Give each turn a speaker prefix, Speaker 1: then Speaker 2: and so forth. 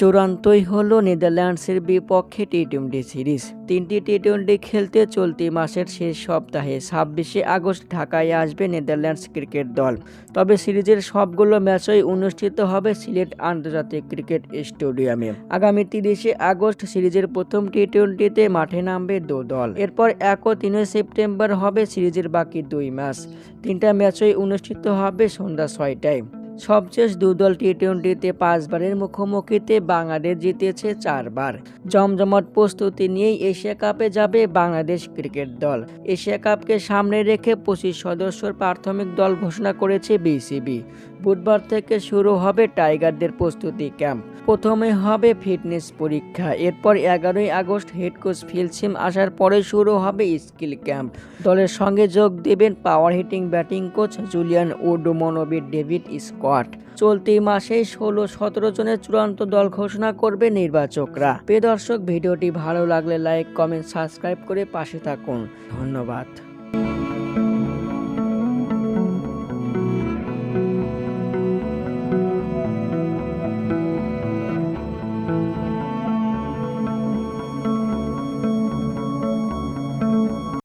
Speaker 1: চূড়ান্তই হলো নেদারল্যান্ডসের বিপক্ষে টি টোয়েন্টি সিরিজ। তিনটি টি টোয়েন্টি খেলতে চলতি মাসের শেষ সপ্তাহে ছাব্বিশে আগস্ট ঢাকায় আসবে নেদারল্যান্ডস ক্রিকেট দল। তবে সিরিজের সবগুলো ম্যাচই অনুষ্ঠিত হবে সিলেট আন্তর্জাতিক ক্রিকেট স্টেডিয়ামে। আগামী তিরিশে আগস্ট সিরিজের প্রথম টি টোয়েন্টিতে মাঠে নামবে দু দল। এরপর এক ও তিনই সেপ্টেম্বর হবে সিরিজের বাকি দুই ম্যাচ। তিনটা ম্যাচই অনুষ্ঠিত হবে সন্ধ্যা ছয়টায়। সবশেষ দু দল টি টোয়েন্টিতে পাঁচবারের মুখোমুখিতে বাংলাদেশ জিতেছে চারবার। জমজমট প্রস্তুতি নিয়েই এশিয়া কাপে যাবে বাংলাদেশ ক্রিকেট দল। এশিয়া কাপকে সামনে রেখে পঁচিশ সদস্যর প্রাথমিক দল ঘোষণা করেছে বিসিবি। বুধবার থেকে শুরু হবে টাইগারদের প্রস্তুতি ক্যাম্প। প্রথমে হবে ফিটনেস পরীক্ষা। এরপর এগারোই আগস্ট হেড কোচ ফিলসিম আসার পরে শুরু হবে স্কিল ক্যাম্প। দলের সঙ্গে যোগ দেবেন power hitting batting coach Julian ওডোমনোভিড David Scott চলতি মাসেই ষোলো সতেরো জনের চূড়ান্ত দল ঘোষণা করবে নির্বাচকরা। প্রিয় দর্শক, ভিডিওটি ভালো লাগলে লাইক, কমেন্ট, সাবস্ক্রাইব করে পাশে থাকুন। ধন্যবাদ।